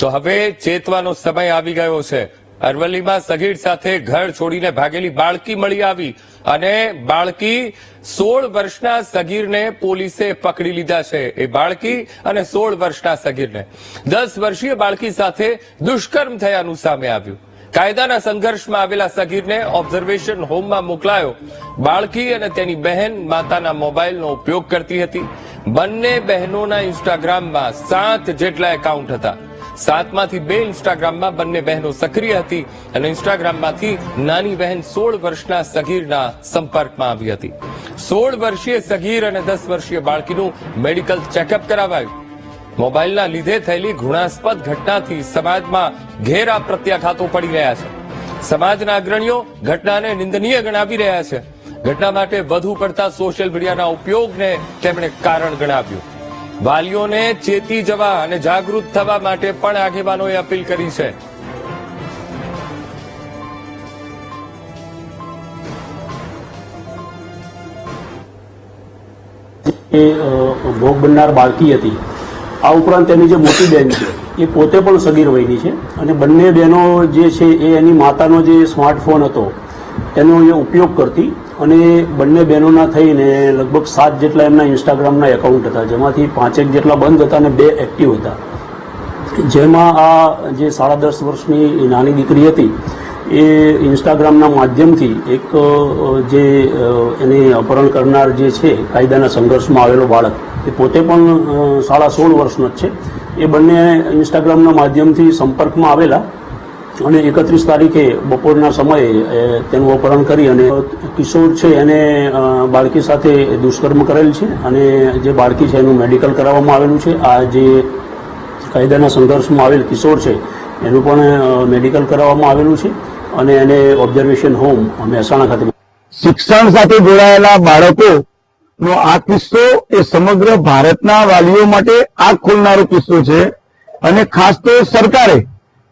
તો હવે ચેતવાનો સમય આવી ગયો છે. અરવલ્લીમાં સગીર સાથે ઘર છોડીને ભાગેલી બાળકી મળી આવી અને બાળકી સોળ વર્ષના સગીરને પોલીસે પકડી લીધા છે. એ બાળકી અને સોળ વર્ષના સગીરને. દસ વર્ષીય બાળકી સાથે દુષ્કર્મ થયાનું સામે આવ્યું. કાયદાના સંઘર્ષમાં આવેલા સગીરને ઓબ્ઝર્વેશન હોમમાં મોકલાયો. બાળકી અને તેની બહેન માતાના મોબાઈલનો ઉપયોગ કરતી હતી. બંને બહેનોના ઇન્સ્ટાગ્રામમાં સાત જેટલા એકાઉન્ટ હતા. સાતમાંથી બે ઇન્સ્ટાગ્રામમાં બંને બહેનો સક્રિય હતી અને ઇન્સ્ટાગ્રામમાંથી નાની બહેન સોળ વર્ષના સગીરના સંપર્કમાં આવી હતી. સોળ વર્ષીય સગીર અને દસ વર્ષીય બાળકીનું મેડિકલ ચેકઅપ કરાવાયું. મોબાઈલના લીધે થયેલી ઘૃણાસ્પદ ઘટનાથી સમાજમાં ઘેરા પ્રત્યાઘાતો પડી રહ્યા છે. સમાજના અગ્રણીઓ ઘટનાને નિંદનીય ગણાવી રહ્યા છે. ઘટના માટે વધુ પડતા સોશિયલ મીડિયાના ઉપયોગને તેમણે કારણ ગણાવ્યું. વાલીઓને ચેતી જવા અને જાગૃત થવા માટે પણ આગેવાનોએ અપીલ કરી છે. એ ભોગ બનનાર બાળકી હતી. આ ઉપરાંત તેની જે મોટી બહેન છે, એ પોતે પણ સગીર વયની છે અને બંને બહેનો જે છે એ એની માતાનો જે સ્માર્ટફોન હતો, એનો એ ઉપયોગ કરતી અને બંને બહેનોના થઈને લગભગ સાત જેટલા એમના ઇન્સ્ટાગ્રામના એકાઉન્ટ હતા, જેમાંથી પાંચેક જેટલા બંધ હતા અને બે એક્ટિવ હતા. જેમાં આ જે સાડા દસ વર્ષની નાની દીકરી હતી, એ ઇન્સ્ટાગ્રામના માધ્યમથી એક જે એને અપહરણ કરનાર જે છે, કાયદાના સંઘર્ષમાં આવેલો બાળક, એ પોતે પણ સાડા સોળ વર્ષનો જ છે. એ બંને ઇન્સ્ટાગ્રામના માધ્યમથી સંપર્કમાં આવેલા. અને એકત્રીસ તારીખે બપોરના સમયે તેનું અપહરણ કરી અને કિશોર છે એને બાળકી સાથે દુષ્કર્મ કરેલ છે અને જે બાળકી છે એનું મેડિકલ કરાવવામાં આવેલું છે. આ જે કાયદાના સંઘર્ષમાં આવેલ કિશોર છે, એનું પણ મેડિકલ કરાવવામાં આવેલું છે અને એને ઓબ્ઝર્વેશન હોમ મહેસાણા ખાતે શિક્ષણ સાથે જોડાયેલા બાળકોનો આ કિસ્સો એ સમગ્ર ભારતના વાલીઓ માટે આગ ખોલનારો કિસ્સો છે. અને ખાસ તો સરકારે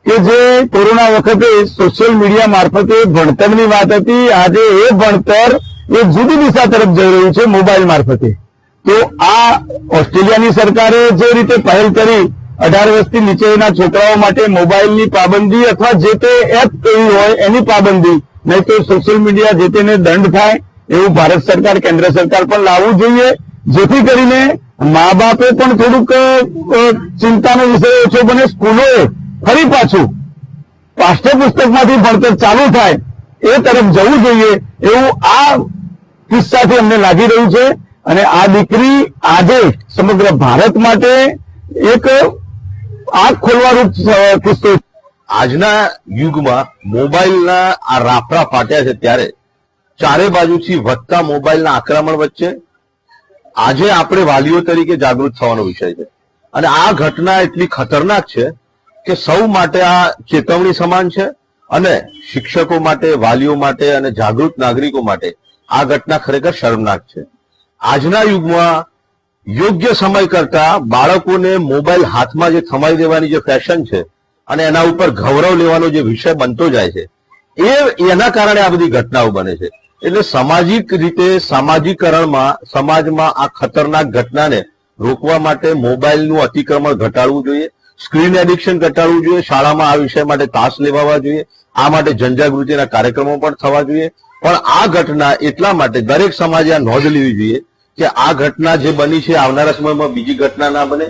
કે જે કોરોના વખતે સોશિયલ મીડિયા મારફતે ભણતરની વાત હતી, આજે એ ભણતર એ જુદી દિશા તરફ જઈ રહ્યું છે મોબાઈલ મારફતે. તો આ ઓસ્ટ્રેલિયાની સરકારે જે રીતે પહેલ કરી, અઢાર વર્ષથી નીચેના છોકરાઓ માટે મોબાઈલની પાબંદી અથવા જે તે એપ એવી હોય એની પાબંદી, નહીં તો સોશિયલ મીડિયા જે તેને દંડ થાય, એવું ભારત સરકાર, કેન્દ્ર સરકાર પણ લાવવું જોઈએ. જેથી કરીને મા બાપે પણ થોડુંક ચિંતાનો વિષય ઓછો બને. સ્કૂલોએ ફરી પાછું. પાઠ્યપુસ્તકમાંથી ભણતર ચાલુ થાય એ તરફ જવું જોઈએ એવું આ કિસ્સાથી અમને લાગી રહ્યું છે. અને આ દીકરી આજે સમગ્ર ભારત માટે એક આંખ ખોલવાનું કિસ્સો આજના યુગમાં મોબાઈલના આ રાફડા ફાટ્યા છે ત્યારે ચારે બાજુથી વધતા મોબાઈલના આક્રમણ વચ્ચે આજે આપણે વાલીઓ તરીકે જાગૃત થવાનો વિષય છે. અને આ ઘટના એટલી ખતરનાક છે કે સૌ માટે આ ચેતવણી સમાન છે અને શિક્ષકો માટે, વાલીઓ માટે અને જાગૃત નાગરિકો માટે આ ઘટના ખરેખર શર્મનાક છે. આજના યુગમાં યોગ્ય સમય કરતા બાળકોને મોબાઈલ હાથમાં જે થમાઈ દેવાની જે ફેશન છે અને એના ઉપર ગૌરવ લેવાનો જે વિષય બનતો જાય છે, એ એના કારણે આ બધી ઘટનાઓ બને છે. એટલે સામાજિક રીતે સામાજિકરણમાં, સમાજમાં આ ખતરનાક ઘટનાને રોકવા માટે મોબાઈલનું અતિક્રમણ ઘટાડવું જોઈએ. સ્ક્રીન એડિક્શન ઘટાડવું જોઈએ, શાળામાં આ વિષય માટે તાસ લેવાવા જોઈએ, આ માટે જનજાગૃતિના કાર્યક્રમો પણ થવા જોઈએ. પણ આ ઘટના એટલા માટે દરેક સમાજે આ નોંધ લેવી જોઈએ કે આ ઘટના જે બની છે, આવનારા સમયમાં બીજી ઘટના ના બને.